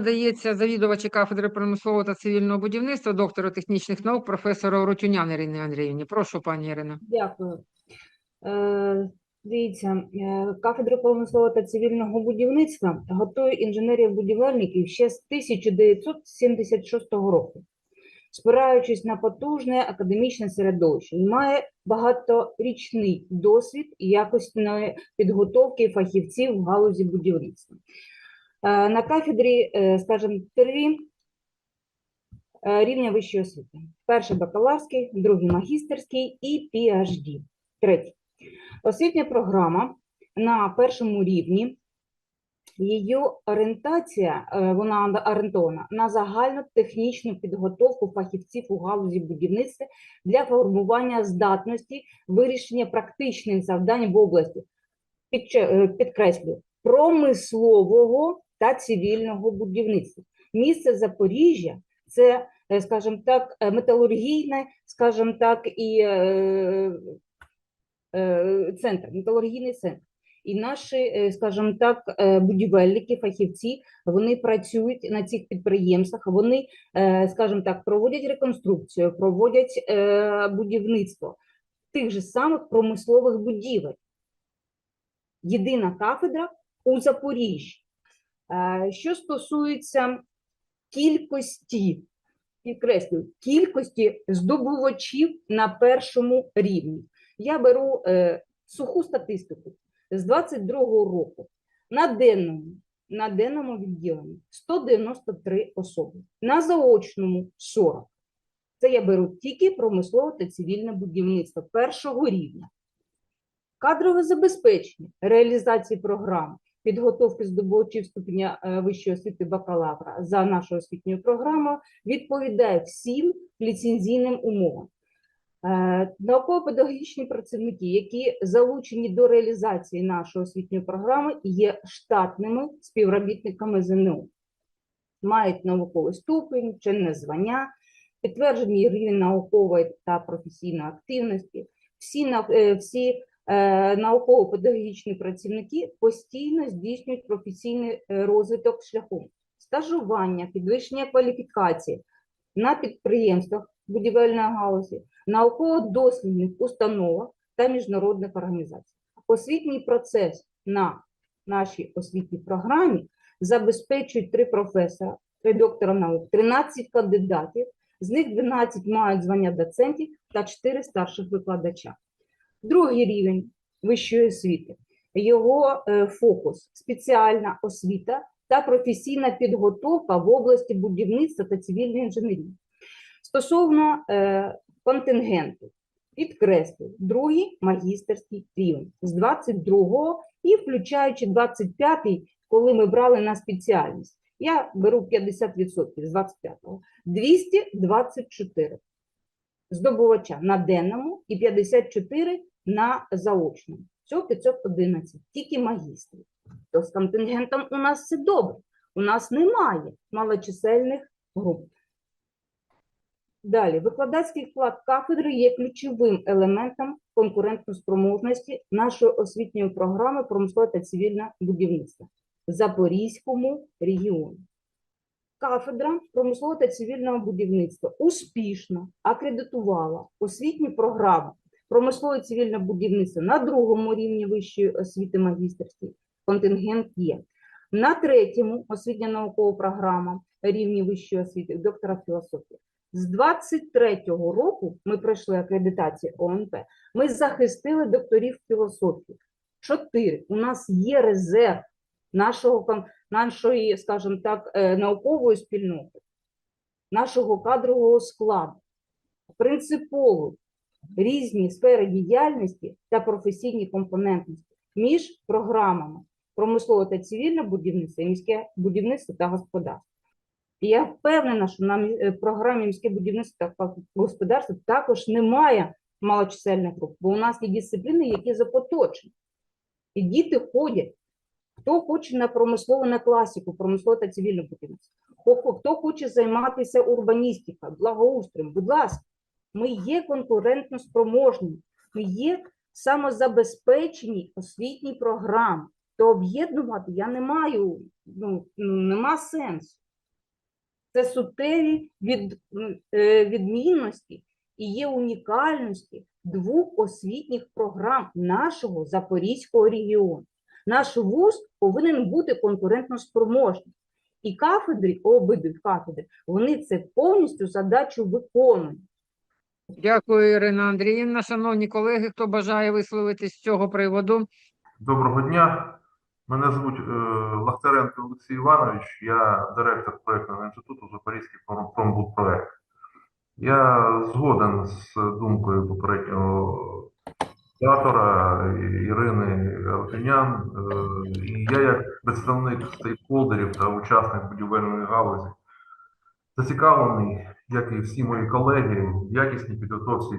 надається завідувачі кафедри промислового та цивільного будівництва, доктору технічних наук, професору Рутюнян Ірині Андріївні. Прошу, пані Ірино. Дякую. Е, Дивіться, е, кафедра промислового та цивільного будівництва готує інженерів-будівельників ще з 1976 року, спираючись на потужне академічне середовище. Він має багаторічний досвід і якісної підготовки фахівців в галузі будівництва. Е, На кафедрі, е, скажімо, три е, рівня вищої освіти. Перший бакалаврський, другий магістерський і PhD. Третій. Освітня програма на першому рівні. Її орієнтація, е, вона орієнтована на загальну технічну підготовку фахівців у галузі будівництва для формування здатності вирішення практичних завдань в області. Е, промислового та цивільного будівництва. Місце Запоріжжя це, е, скажімо так, е, металургійне, скажімо так, і е, центр, металургійний центр. І наші, скажімо так, будівельники, фахівці, вони працюють на цих підприємствах, вони, скажімо так, проводять реконструкцію, проводять будівництво тих же самих промислових будівель. Єдина кафедра у Запоріжжі. Е, Що стосується кількості, підкреслюю, кількості здобувачів на першому рівні. Я беру е, суху статистику з 22-го року на денному, на денному відділенні 193 особи, на заочному 40. Це я беру тільки промислове та цивільне будівництво першого рівня. Кадрове забезпечення реалізації програм підготовки здобувачів ступеня е, вищої освіти бакалавра за нашою освітньою програмою відповідає всім ліцензійним умовам. Е, Науково-педагогічні працівники, які залучені до реалізації нашої освітньої програми, є штатними співробітниками ЗНО, мають науковий ступень, чинне звання, підтверджений рівень наукової та професійної активності. Всі, е, всі науково-педагогічні працівники постійно здійснюють професійний е, розвиток шляхом стажування, підвищення кваліфікації на підприємствах будівельної галузі, науково-дослідних установах та міжнародних організацій. Освітній процес на нашій освітній програмі забезпечують три професора, три доктора наук, 13 кандидатів, з них 12 мають звання доцентів та 4 старших викладача. Другий рівень вищої освіти. Його е, фокус спеціальна освіта та професійна підготовка в області будівництва та цивільної інженерії. Стосовно е, контингенту, підкреслюю, другий магістерський рівень з 22-го і включаючи 25-й, коли ми брали на спеціальність. Я беру 50% з 25-го. 224 здобувача на денному і 54 на заочному. Всього 511, тільки магістрів. То з контингентом у нас все добре. У нас немає малочисельних груп. Далі, викладацький вклад кафедри є ключовим елементом конкурентоспроможності нашої освітньої програми промислове та цивільне будівництво в Запорізькому регіоні. Кафедра промислового та цивільного будівництва успішно акредитувала освітні програми промислове цивільне будівництво на другому рівні вищої освіти магістерській контингент є. На третьому освітня наукова програма рівні вищої освіти доктора філософії. З 23-го року ми пройшли акредитацію ОНП. Ми захистили докторів філософії. Чотири. У нас є резерв нашого, нашої, скажімо так, е, наукової спільноти, нашого кадрового складу. Принципово різні сфери діяльності та професійні компонентності між програмами промислове та цивільне будівництво міське будівництво та господарство. І я впевнена, що на е, програмі міське будівництво та господарство також немає малочисельних груп, бо у нас є дисципліни, які запоточені. І діти ходять. Хто хоче на промислову, на класику, промислове та цивільне будівництво. Хто хоче займатися урбаністикою, благоустроєм, будь ласка, ми є конкурентно спроможні, ми є самозабезпечені освітні програми. То об'єднувати я не маю, ну, ну, нема сенсу. Це суттєві від, е, відмінності і є унікальності двох освітніх програм нашого Запорізького регіону. Наш вуз повинен бути конкурентно спроможним. І кафедри, обидві кафедри, вони це повністю задачу виконують. Дякую, Ірина Андріївна. Шановні колеги, хто бажає висловитись з цього приводу? Доброго дня. Мене звуть е, Лахтаренко Олексій Іванович, я директор проєктного інституту Запорізький пром- промбудпроект. Я згоден з думкою попереднього оратора Ірини Алтинян. Е, І я, як представник стейкхолдерів та учасник будівельної галузі, зацікавлений, як і всі мої колеги, в якісній підготовці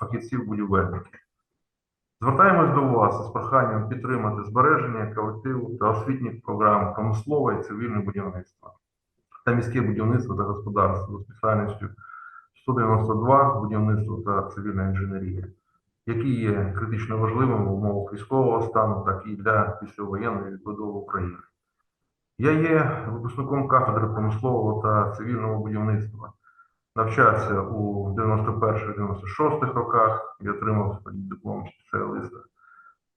фахівців-будівельників. Звертаємось до вас із проханням підтримати збереження колективу та освітніх програм промислове і цивільне будівництво та міське будівництво та господарство за спеціальністю 192 будівництво та цивільна інженерія, які є критично важливими в умовах військового стану, так і для післявоєнної відбудови України. Я є випускником кафедри промислового та цивільного будівництва навчався у 91-96 роках і отримав диплом спеціаліста.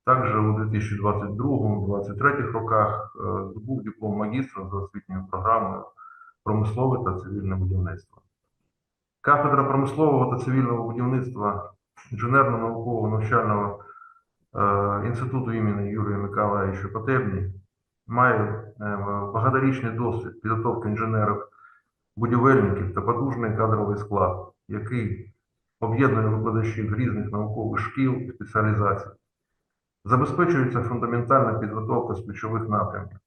Також у 2022-2023 роках е, здобув диплом магістра за освітньою програмою промислове та цивільне будівництво. Кафедра промислового та цивільного будівництва інженерно-наукового навчального е, інституту імені Юрія Миколаївича Потебні має е, багаторічний досвід підготовки інженерів будівельників та потужний кадровий склад, який об'єднує викладачів різних наукових шкіл і спеціалізацій. Забезпечується фундаментальна підготовка з ключових напрямків: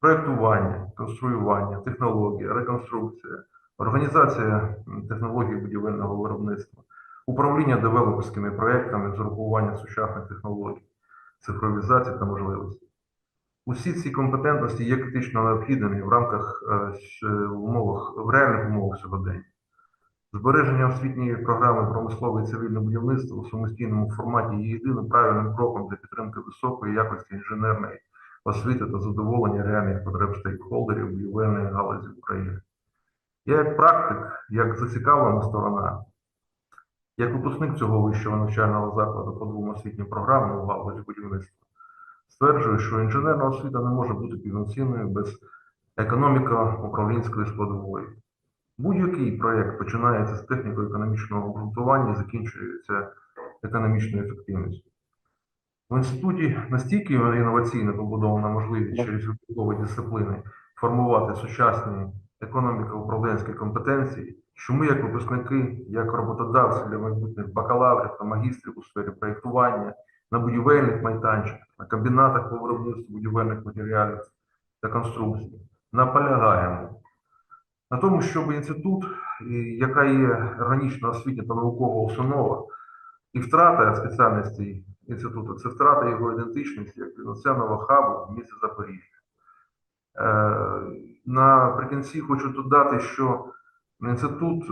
проєктування, конструювання, технологія, реконструкція, організація технологій будівельного виробництва, управління девелоперськими проєктами з урахуванням сучасних технологій, цифровізації та можливостей. Усі ці компетентності є критично необхідними в рамках е, щ- умовах в реальних умовах сьогодення. Збереження освітньої програми промислове і цивільне будівництво у самостійному форматі є єдиним правильним кроком для підтримки високої якості інженерної освіти та задоволення реальних потреб стейкхолдерів будівельної галузі України. Я як практик, як зацікавлена сторона, як випускник цього вищого навчального закладу по двом освітнім програмам у галузі будівництва, стверджую, що інженерна освіта не може бути повноцінною без економіко-управлінської складової. Будь-який проєкт починається з техніко-економічного обґрунтування і закінчується економічною ефективністю. В інституті настільки інноваційно побудована можливість через випадкові дисципліни формувати сучасні економіко-управлінські компетенції, що ми, як випускники, як роботодавці для майбутніх бакалаврів та магістрів у сфері проєктування, на будівельних майданчиках, на комбінатах по виробництву будівельних матеріалів та конструкцій, наполягаємо на тому, щоб інститут, яка є органічна освітня та наукова установа, і втрата спеціальності інституту це втрата його ідентичності як повноцінного хабу в місті Запоріжжя. Е, Наприкінці хочу додати, що інститут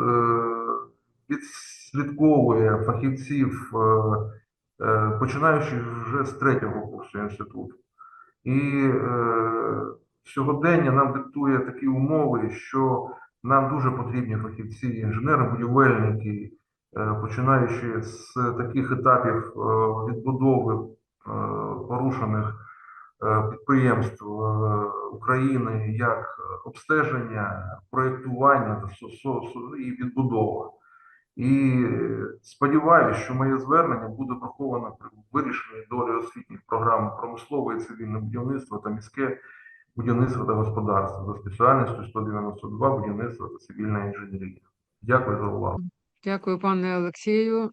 відслідковує фахівців, е, е, починаючи вже з третього курсу інституту. І е, сьогодення нам диктує такі умови, що нам дуже потрібні фахівці, інженери, будівельники, е, починаючи з таких етапів е, відбудови е, порушених е, підприємств е, України, як обстеження, проєктування і відбудова. І сподіваюся, що моє звернення буде враховано при вирішенні долі освітніх програм промислове і цивільне будівництво та міське будівництво та господарство за спеціальністю 192 будівництво та цивільна інженерія. Дякую за увагу. Дякую, пане Олексію.